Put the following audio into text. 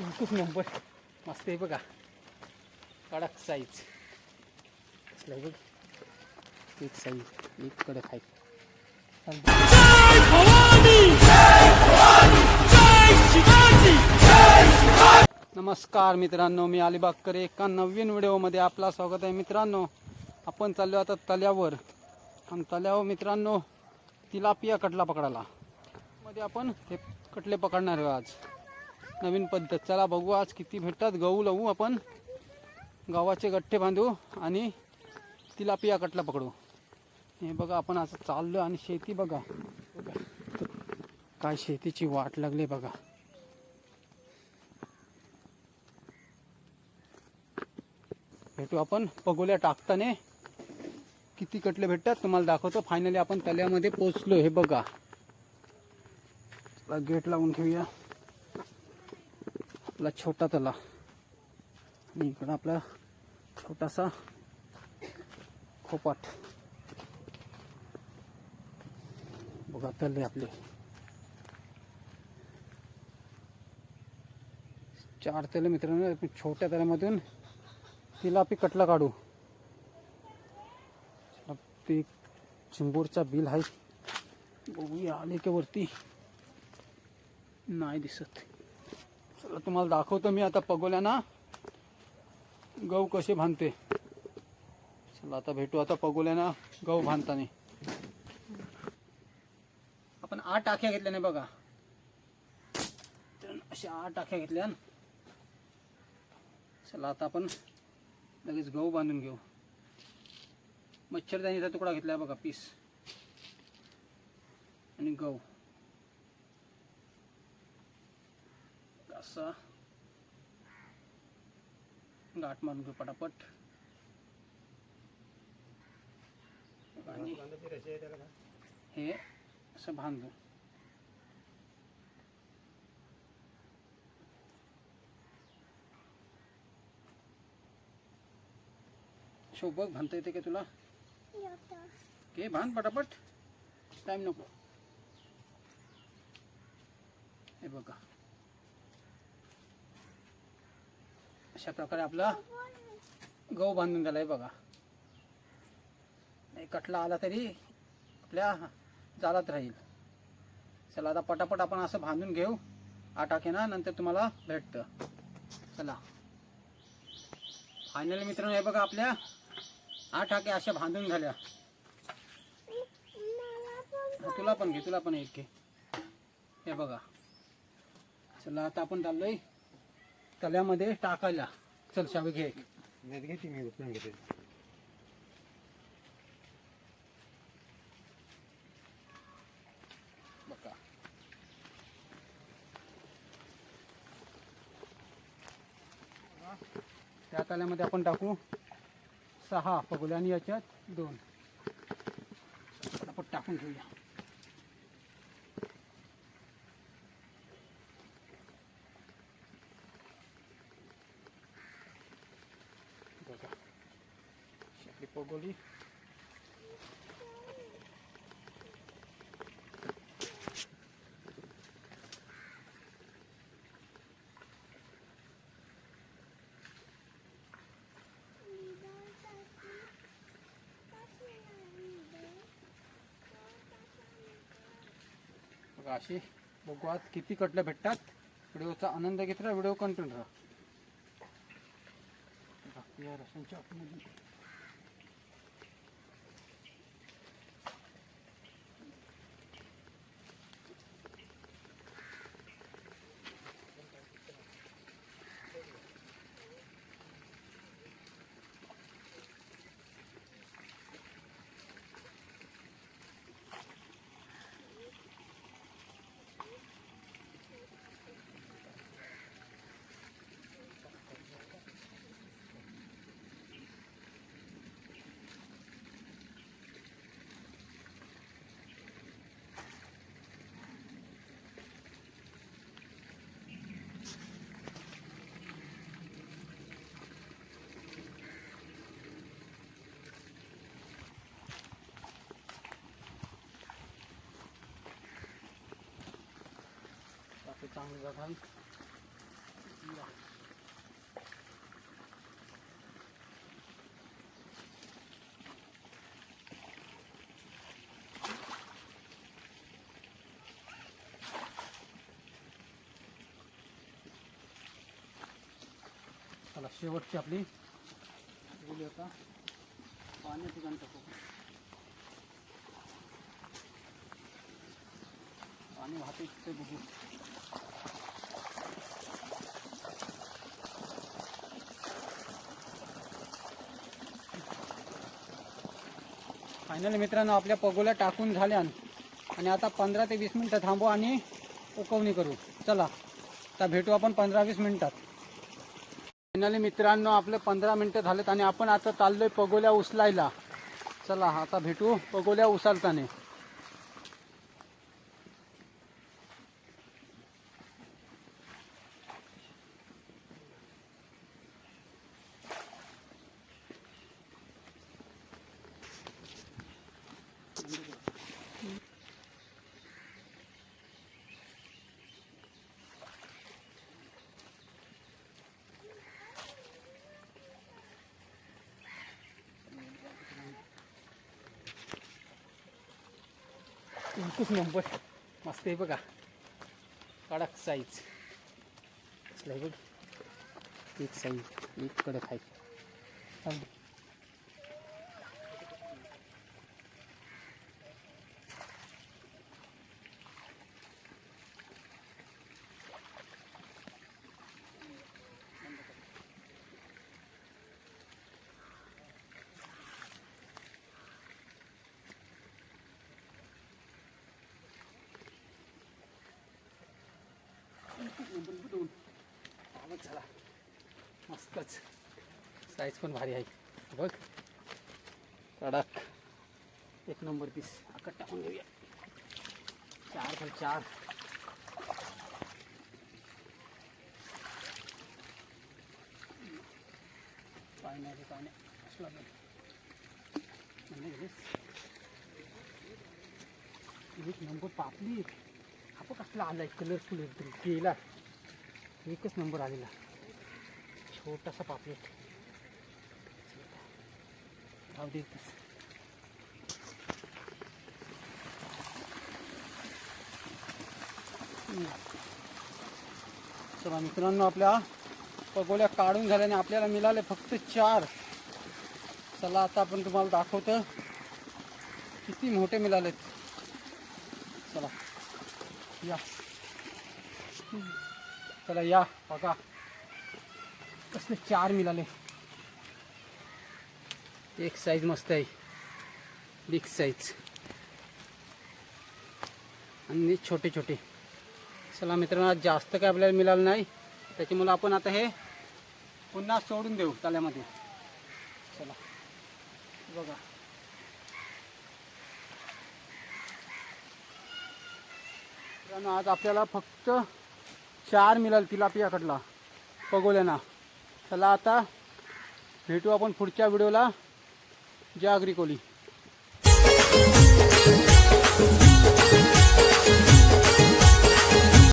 खूप नंबर. मस्त आहे बघा. कडक साईज कसलं आहे बघ. एक साईज एक कडक आहे. नमस्कार मित्रांनो मी अलिबागकर एका नवीन व्हिडिओमध्ये आपला स्वागत आहे. मित्रांनो आपण चाललो आता तल्यावर आणि तल्यावर मित्रांनो तिलापिया कटला पकडायला. मध्ये आपण हे कटले पकडणार आहे आज. नवीन पद्धत. चला बघू आज किती भेटतात. गहू लावू आपण. गव्हाचे गठ्ठे बांधू आणि तिलापिया कटला पकडू. हे बघा आपण असं चाललो आणि शेती बघा. काय शेतीची वाट लागली बघा. भेटू आपण. पगोल्या टाकताना किती कटले भेटतात तुम्हाला दाखवतो. फायनली आपण तल्यामध्ये पोचलो हे बघा. गेट लावून ठेवूया आपला छोटा तला आणि इकडं आपला छोटासा खोपाट. बघा तले आपले. चार तले मित्रांनो छोट्या छोट्या तल्यामधून आपण कटला काढू. ते चिंबोरचा बिल आहे. बघूया आले की वरती. नाही दिसत. तुम्हाला दाखवतो मी आता पगोल्याना. गहू कसे बांधते चला आता भेटू आता पगोल्याना गहू बांधताना आपण आठ टाक्या घेतल्या नाही बघा. तर अशा आठ टाक्या घेतल्या. चला आता आपण लगेच गहू बांधून घेऊ. मच्छरदाणीचा तुकडा घेतला बघा पीस. आणि गहू. असा. गाठ मारून घेऊ पटापट. आणि हे असं बांधू. शोभक बांधता येते का तुला? घे बांध पटापट. टाइम नको. हे बघा. अशा प्रकारे आपला गहू बांधून झालाय बघा. नाही कटला आला तरी आपल्या जालात राहील. चला आता पटापट आपण असं बांधून घेऊ. आटाकेना नंतर तुम्हाला भेटतं. चला. फायनल मित्रांनो हे बघा आपल्या आठ हाके अशा बांधून झाल्या. तुला पण घे तुला पण एक घे. हे बघा. चला आता आपण चाललोय. तल्यामध्ये टाकायला. चल शावे घे एक. घेते मी उचलून घेते. बघा. त्या तल्यामध्ये आपण टाकू सहा पगोल्या आणि याच्यात दोन. पटापट टाकून ठेवूया बघा अशी आपली पगोली बघा अशी बघू आज किती कटले भेटतात. व्हिडिओचा आनंद घेत राहा व्हिडिओ कंटिन्यू राहा. बघा, या रसांच्या आतमध्ये. चांगले जातात चला शेवटची आपली. गेली होता पाणी ठिकाण टाकू. पाणी वाहते बघू. फायनली मित्रांनो आपल्या पगोल्या टाकून झाल्या आणि आता पंधरा ते वीस मिनटं थांबू आणि उकवणी करू. चला आता भेटू आपण पंधरा वीस मिनटात. फायनली मित्रांनो आपले पंधरा मिनटं झालेत आणि आपण आता चाललोय पगोल्या उचलायला. चला आता भेटू पगोल्या उचलताना. एकच नंबर. मस्त आहे बघा. कडक साईज कसलं आहे बघ. एक साईज एक कडक आहे. साईज पण भारी आहे. बघ. कडक. एक नंबर पीस आकट टाकून घेऊया चार पण चार. नाही रे, गेलीस? एक नंबर पापली आपण कसला आलाय. कलरफुल एकदम. केला. एकच नंबर आलेला. छोटासा पापलेट. दे. चला मित्रांनो आपल्या पगोल्या काढून झाल्याने आपल्याला मिळाले फक्त चार. चला आता आपण तुम्हाला दाखवतो किती मोठे मिळालेत. चला या. चला या. बघा. कसले चार मिळाले. एक साईज मस्त आहे बिग साईज आणि छोटे छोटे. चला मित्रांनो जास्त काय आपल्याला मिळालं नाही. त्याच्यामुळे आपण आता हे पुन्हा सोडून देऊ तल्यामध्ये चला. बघा. मित्रांनो आज आपल्याला फक्त चार मिळाल तिलापियाकडला पगोल्याना चला आता भेटू आपण पुढच्या व्हिडिओला. जागरी कोली.